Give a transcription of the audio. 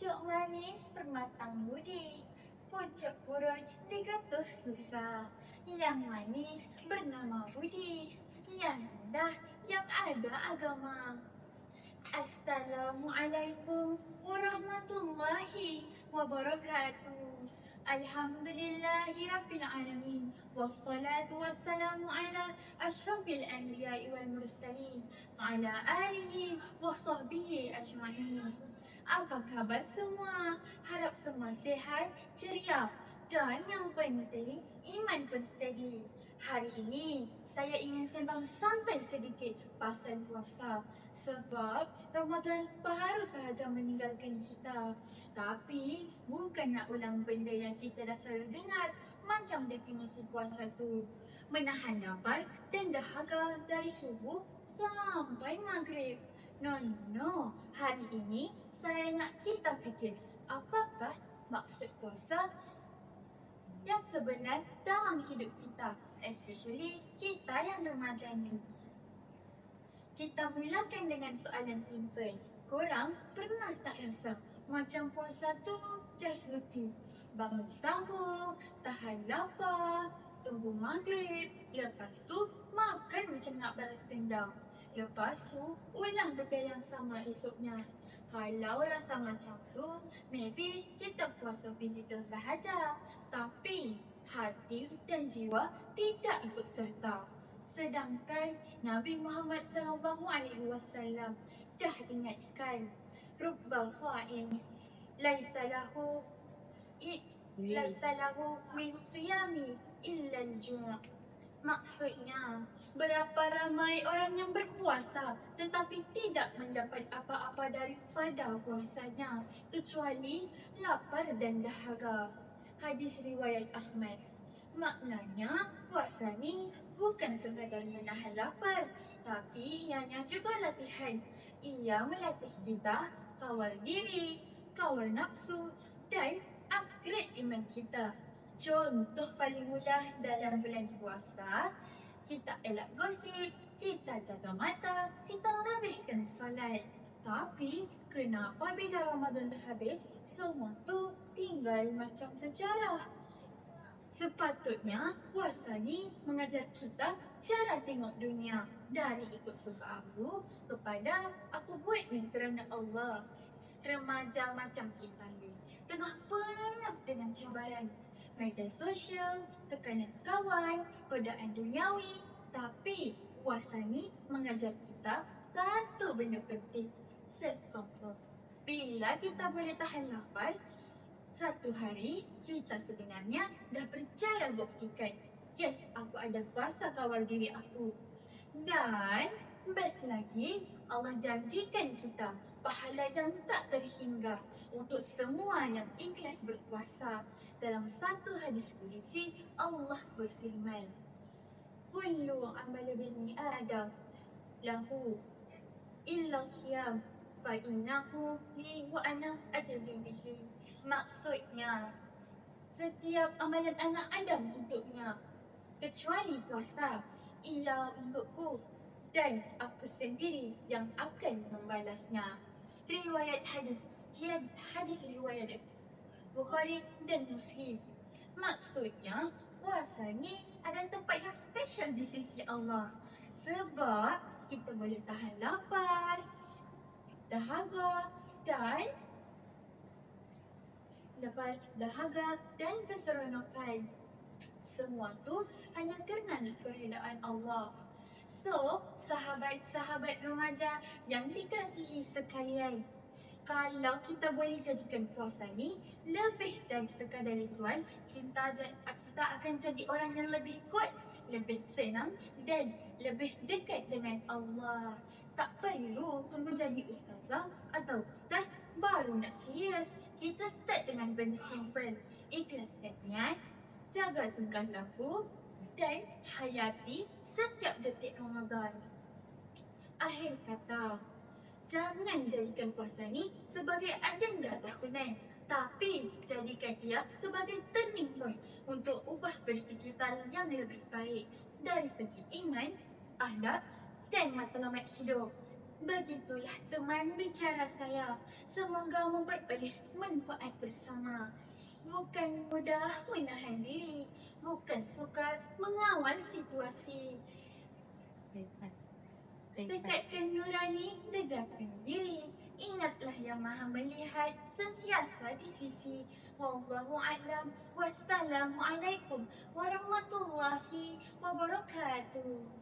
Pucuk manis permatang budi, pucuk purut digatus lusa. Yang manis bernama budi, yang indah yang ada agama. Assalamualaikum warahmatullahi wabarakatuh. Alhamdulillahi Rabbil Alamin Wassalatu wassalamu ala ashrafil anbiya'i wal mursalin ala alihi wa sahbihi ajma'in Apa khabar semua? Harap semua sihat, ceria dan yang penting, iman pun steady. Hari ini, saya ingin sembang santai sedikit pasal puasa. Sebab Ramadan baru sahaja meninggalkan kita. Tapi, bukan nak ulang benda yang kita dah selalu dengar. Macam definisi puasa tu. Menahan lapar dan dahaga dari subuh sampai maghrib. No, no, no. Hari ini, saya nak kita fikir apakah maksud puasa yang sebenar dalam hidup kita, especially kita yang remaja ni. Kita mulakan dengan soalan simple. Korang pernah tak rasa macam puasa tu just roti? Bangun sahur, tahan lapar, tunggu maghrib, lepas tu makan macam nak balas dendam. Lepas tu, ulang benda yang sama esoknya. Kalau rasa macam tu, maybe kita puasa fizikal sahaja. Tapi, hati dan jiwa tidak ikut serta. Sedangkan Nabi Muhammad SAW dah ingatkan Rubba sa'in Laisa lahu Laisa lahu min suyami illa al-ju' Maksudnya, berapa ramai orang yang berpuasa tetapi tidak mendapat apa-apa daripada puasanya kecuali lapar dan dahaga. Hadis riwayat Ahmad. Maknanya, puasa ni bukan sekadar menahan lapar tapi ianya juga latihan. Ia melatih kita kawal diri, kawal nafsu dan upgrade iman kita. Contoh paling mudah dalam bulan puasa, kita elak gosip, kita jaga mata, kita lebihkan solat. Tapi kenapa bila Ramadan dah habis, semua tu tinggal macam sejarah? Sepatutnya puasa ni mengajar kita cara tengok dunia dari ikut suka aku kepada aku buat ni kerana Allah. Remaja macam kita ni tengah penuh dengan cabaran media sosial, tekanan kawan, godaan duniawi. Tapi puasa ni mengajar kita satu benda penting, self-control. Bila kita boleh tahan lapar, satu hari kita sebenarnya dah percaya buktikan Yes, aku ada kuasa kawal diri aku. Dan best lagi, Allah janjikan kita pahala yang tak terhingga untuk semua yang ikhlas berpuasa. Dalam satu hadis kursi, Allah berfirman, Kullu amal bini Adam lahu illa siyam fa innahu li wa ana ajzi bihi. Maksudnya, setiap amalan anak Adam untuknya kecuali puasa ia untukku dan aku sendiri yang akan membalasnya riwayat hadis dia hadis riwayat Bukhari dan Muslim. Maksudnya, puasa ni ada tempat yang special di sisi Allah. Sebab kita boleh tahan lapar, dahaga dan lapar, dahaga dan keseronokan. Semua tu hanya kerana keredaan Allah. So, sahabat-sahabat remaja yang dikasihi sekalian, kalau kita boleh jadikan puasa ni lebih dari sekadar ritual, kita, kita akan jadi orang yang lebih kuat, lebih tenang dan lebih dekat dengan Allah. Tak perlu tunggu jadi ustazah atau ustaz baru nak serius. Kita start dengan benda simple. Ikhlaskan niat, jaga tingkah laku, dan hayati setiap detik Ramadan. Akhir kata, jangan jadikan puasa ni sebagai agenda tahunan. Tapi jadikan ia sebagai turning point untuk ubah versi kita yang lebih baik dari segi iman, ahlak dan matlamat hidup. Begitulah teman bicara saya. Semoga memperoleh manfaat bersama. Bukan mudah menahan diri, bukan sukar mengawal situasi. Tekadkan nurani, tegakkan diri. Ingatlah yang maha melihat sentiasa di sisi. Wallahu a'lam. Wassalamualaikum warahmatullahi wabarakatuh.